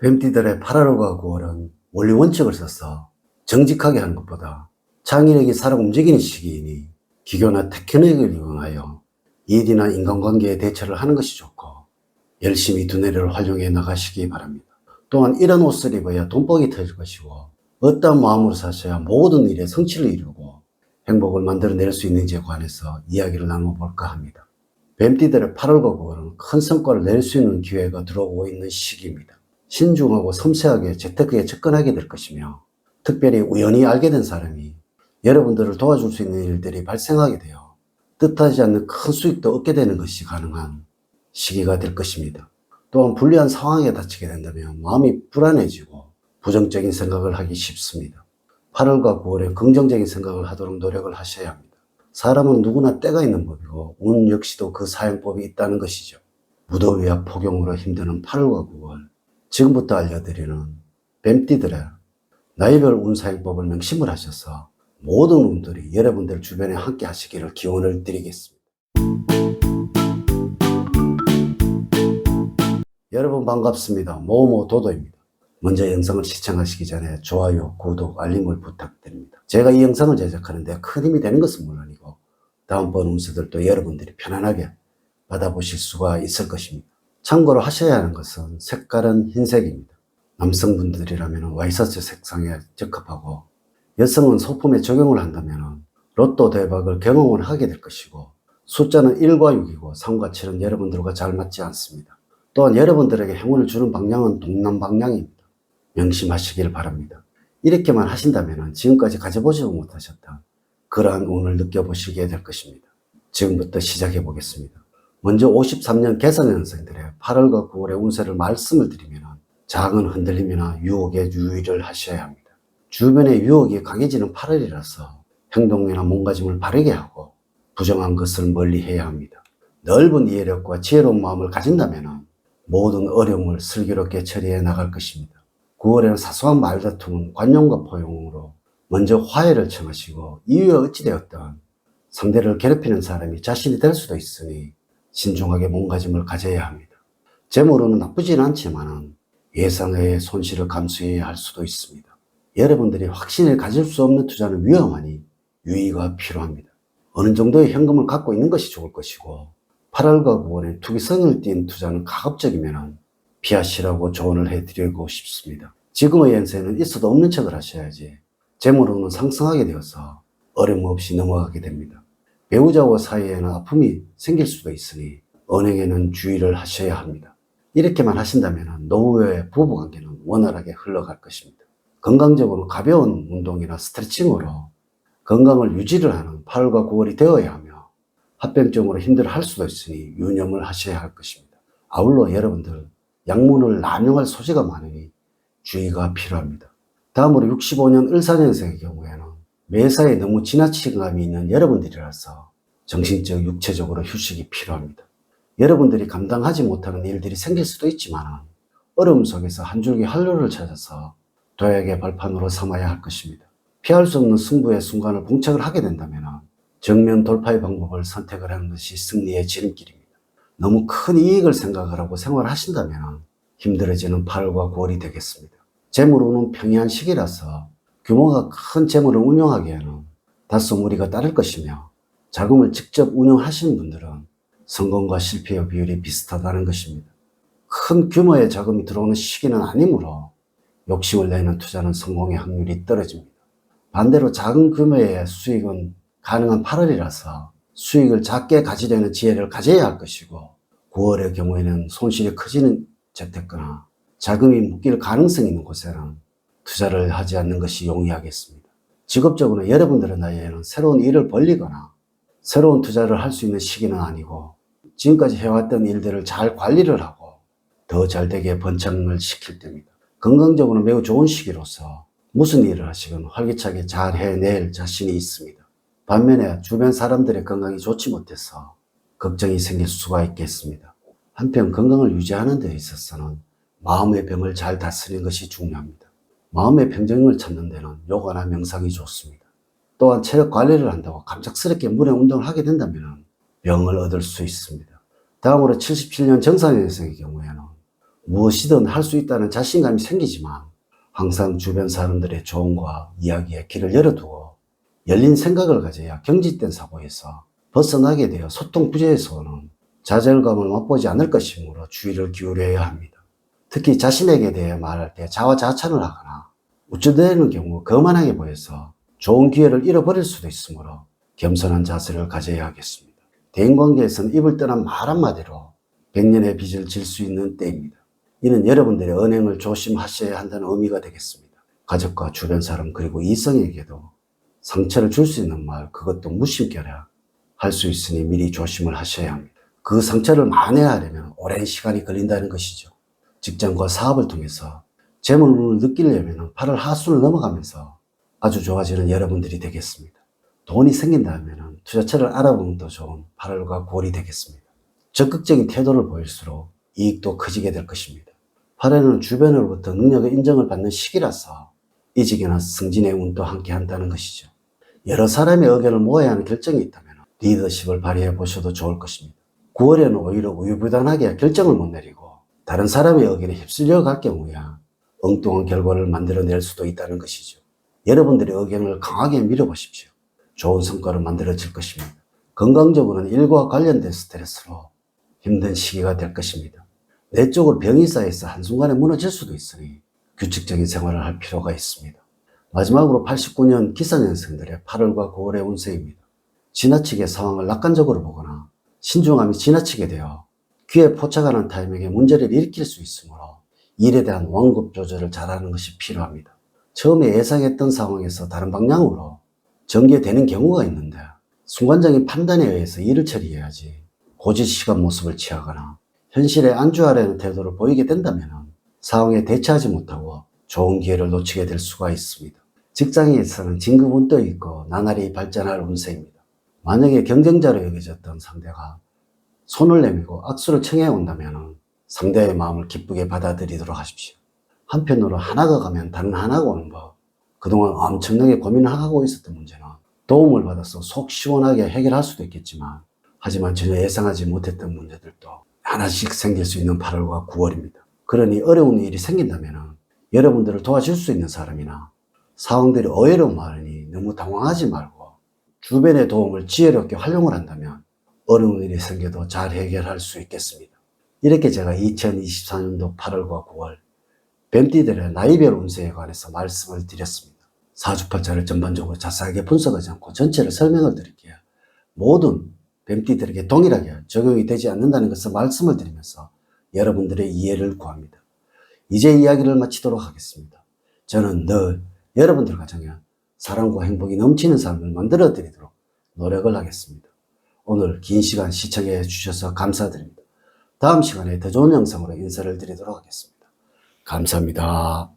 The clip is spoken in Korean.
뱀띠들의 8월과 9월은 원리 원칙을 써서 정직하게 하는 것보다 창의력이 살아 움직이는 시기이니 기교나 테크닉을 이용하여 일이나 인간관계에 대처를 하는 것이 좋고 열심히 두뇌를 활용해 나가시기 바랍니다. 또한 이런 옷을 입어야 돈복이 터질 것이고 어떠한 마음으로 사셔야 모든 일에 성취를 이루고 행복을 만들어낼 수 있는지에 관해서 이야기를 나눠볼까 합니다. 뱀띠들의 8월과 9월은 큰 성과를 낼 수 있는 기회가 들어오고 있는 시기입니다. 신중하고 섬세하게 재테크에 접근하게 될 것이며 특별히 우연히 알게 된 사람이 여러분들을 도와줄 수 있는 일들이 발생하게 되어 뜻하지 않는 큰 수익도 얻게 되는 것이 가능한 시기가 될 것입니다. 또한 불리한 상황에 닥치게 된다면 마음이 불안해지고 부정적인 생각을 하기 쉽습니다. 8월과 9월에 긍정적인 생각을 하도록 노력을 하셔야 합니다. 사람은 누구나 때가 있는 법이고 운 역시도 그 사용법이 있다는 것이죠. 무더위와 폭염으로 힘드는 8월과 9월 지금부터 알려드리는 뱀띠들의 나이별 운 사용법을 명심을 하셔서 모든 운들이 여러분들 주변에 함께 하시기를 기원을 드리겠습니다. 여러분 반갑습니다. 모모 도도입니다. 먼저 영상을 시청하시기 전에 좋아요, 구독, 알림을 부탁드립니다. 제가 이 영상을 제작하는데 큰 힘이 되는 것은 물론이고 다음번 운수들도 여러분들이 편안하게 받아보실 수가 있을 것입니다. 참고로 하셔야 하는 것은 색깔은 흰색입니다. 남성분들이라면 와이셔츠 색상에 적합하고 여성은 소품에 적용을 한다면 로또 대박을 경험을 하게 될 것이고 숫자는 1과 6이고 3과 7은 여러분들과 잘 맞지 않습니다. 또한 여러분들에게 행운을 주는 방향은 동남 방향입니다. 명심하시길 바랍니다. 이렇게만 하신다면 지금까지 가져보지 못하셨던 그러한 운을 느껴보시게 될 것입니다. 지금부터 시작해 보겠습니다. 먼저 53년 개선년생들의 8월과 9월의 운세를 말씀을 드리면 작은 흔들림이나 유혹에 유의를 하셔야 합니다. 주변의 유혹이 강해지는 8월이라서 행동이나 몸가짐을 바르게 하고 부정한 것을 멀리 해야 합니다. 넓은 이해력과 지혜로운 마음을 가진다면 모든 어려움을 슬기롭게 처리해 나갈 것입니다. 9월에는 사소한 말다툼은 관용과 포용으로 먼저 화해를 청하시고 이유가 어찌되었던 상대를 괴롭히는 사람이 자신이 될 수도 있으니 신중하게 몸가짐을 가져야 합니다. 재물로는 나쁘진 않지만 예상외의 손실을 감수해야 할 수도 있습니다. 여러분들이 확신을 가질 수 없는 투자는 위험하니 유의가 필요합니다. 어느 정도의 현금을 갖고 있는 것이 좋을 것이고 8월과 9월에 투기성을 띈 투자는 가급적이면 피하시라고 조언을 해드리고 싶습니다. 지금의 연세는 있어도 없는 척을 하셔야지 재물로는 상승하게 되어서 어려움 없이 넘어가게 됩니다. 배우자와 사이에는 아픔이 생길 수도 있으니 은행에는 주의를 하셔야 합니다. 이렇게만 하신다면 노후의 부부관계는 원활하게 흘러갈 것입니다. 건강적으로 가벼운 운동이나 스트레칭으로 건강을 유지를 하는 8월과 9월이 되어야 하며 합병증으로 힘들어 할 수도 있으니 유념을 하셔야 할 것입니다. 아울러 여러분들 약물을 남용할 소지가 많으니 주의가 필요합니다. 다음으로 65년 을사년생의 경우에는 매사에 너무 지나친 감이 있는 여러분들이라서 정신적, 육체적으로 휴식이 필요합니다. 여러분들이 감당하지 못하는 일들이 생길 수도 있지만 어려움 속에서 한 줄기 한로를 찾아서 도약의 발판으로 삼아야 할 것입니다. 피할 수 없는 승부의 순간을 봉착을 하게 된다면 정면 돌파의 방법을 선택을 하는 것이 승리의 지름길입니다. 너무 큰 이익을 생각을 하고 생활을 하신다면 힘들어지는 8월과 9월이 되겠습니다. 재물운은 평이한 시기라서 규모가 큰 재물을 운영하기에는 다소 무리가 따를 것이며 자금을 직접 운영하시는 분들은 성공과 실패의 비율이 비슷하다는 것입니다. 큰 규모의 자금이 들어오는 시기는 아니므로 욕심을 내는 투자는 성공의 확률이 떨어집니다. 반대로 작은 규모의 수익은 가능한 8월이라서 수익을 작게 가지려는 지혜를 가져야 할 것이고 9월의 경우에는 손실이 커지는 재테크나 자금이 묶일 가능성이 있는 곳에는 투자를 하지 않는 것이 용이하겠습니다. 직업적으로 여러분들의 나이에는 새로운 일을 벌리거나 새로운 투자를 할 수 있는 시기는 아니고 지금까지 해왔던 일들을 잘 관리를 하고 더 잘 되게 번창을 시킬 때입니다. 건강적으로 매우 좋은 시기로서 무슨 일을 하시건 활기차게 잘 해낼 자신이 있습니다. 반면에 주변 사람들의 건강이 좋지 못해서 걱정이 생길 수가 있겠습니다. 한편 건강을 유지하는 데 있어서는 마음의 병을 잘 다스리는 것이 중요합니다. 마음의 평정을 찾는 데는 요가나 명상이 좋습니다. 또한 체력 관리를 한다고 갑작스럽게 물에 운동을 하게 된다면 병을 얻을 수 있습니다. 다음으로 77년 정상인생의 경우에는 무엇이든 할 수 있다는 자신감이 생기지만 항상 주변 사람들의 조언과 이야기에 귀를 열어두고 열린 생각을 가져야 경직된 사고에서 벗어나게 되어 소통 부재에서 오는 좌절감을 맛보지 않을 것이므로 주의를 기울여야 합니다. 특히 자신에게 대해 말할 때 자화자찬을 하거나 우쭐대는 경우 거만하게 보여서 좋은 기회를 잃어버릴 수도 있으므로 겸손한 자세를 가져야 하겠습니다. 대인관계에서는 입을 떠난 말 한마디로 백년의 빚을 질 수 있는 때입니다. 이는 여러분들의 언행을 조심하셔야 한다는 의미가 되겠습니다. 가족과 주변 사람 그리고 이성에게도 상처를 줄 수 있는 말 그것도 무심결에 할 수 있으니 미리 조심을 하셔야 합니다. 그 상처를 만회하려면 오랜 시간이 걸린다는 것이죠. 직장과 사업을 통해서 재물을 느끼려면 8월 하순을 넘어가면서 아주 좋아지는 여러분들이 되겠습니다. 돈이 생긴다면 투자처를 알아보면 더 좋은 8월과 9월이 되겠습니다. 적극적인 태도를 보일수록 이익도 커지게 될 것입니다. 8월은 주변으로부터 능력의 인정을 받는 시기라서 이직이나 승진의 운도 함께 한다는 것이죠. 여러 사람의 의견을 모아야 하는 결정이 있다면 리더십을 발휘해 보셔도 좋을 것입니다. 9월에는 오히려 우유부단하게 결정을 못 내리고 다른 사람의 의견에 휩쓸려 갈 경우야 엉뚱한 결과를 만들어낼 수도 있다는 것이죠. 여러분들의 의견을 강하게 밀어보십시오. 좋은 성과를 만들어질 것입니다. 건강적으로는 일과 관련된 스트레스로 힘든 시기가 될 것입니다. 내 쪽으로 병이 쌓여서 한순간에 무너질 수도 있으니 규칙적인 생활을 할 필요가 있습니다. 마지막으로 89년 기사년생들의 8월과 9월의 운세입니다. 지나치게 상황을 낙관적으로 보거나 신중함이 지나치게 되어 귀에 포착하는 타이밍에 문제를 일으킬 수 있으므로 일에 대한 완급 조절을 잘하는 것이 필요합니다. 처음에 예상했던 상황에서 다른 방향으로 전개되는 경우가 있는데 순간적인 판단에 의해서 일을 처리해야지 고지식한 모습을 취하거나 현실에 안주하려는 태도를 보이게 된다면 상황에 대처하지 못하고 좋은 기회를 놓치게 될 수가 있습니다. 직장에서는 진급운도 있고 나날이 발전할 운세입니다. 만약에 경쟁자로 여겨졌던 상대가 손을 내밀고 악수를 청해 온다면 상대의 마음을 기쁘게 받아들이도록 하십시오. 한편으로 하나가 가면 다른 하나가 오는 법. 그동안 엄청나게 고민을 하고 있었던 문제는 도움을 받아서 속 시원하게 해결할 수도 있겠지만 하지만 전혀 예상하지 못했던 문제들도 하나씩 생길 수 있는 8월과 9월입니다. 그러니 어려운 일이 생긴다면 여러분들을 도와줄 수 있는 사람이나 상황들이 의외로 많으니 너무 당황하지 말고 주변의 도움을 지혜롭게 활용을 한다면 어려운 일이 생겨도 잘 해결할 수 있겠습니다. 이렇게 제가 2024년도 8월과 9월 뱀띠들의 나이별 운세에 관해서 말씀을 드렸습니다. 사주팔자를 전반적으로 자세하게 분석하지 않고 전체를 설명을 드릴게요. 모든 뱀띠들에게 동일하게 적용이 되지 않는다는 것을 말씀을 드리면서 여러분들의 이해를 구합니다. 이제 이야기를 마치도록 하겠습니다. 저는 늘 여러분들 가정에 사랑과 행복이 넘치는 삶을 만들어 드리도록 노력을 하겠습니다. 오늘 긴 시간 시청해 주셔서 감사드립니다. 다음 시간에 더 좋은 영상으로 인사를 드리도록 하겠습니다. 감사합니다.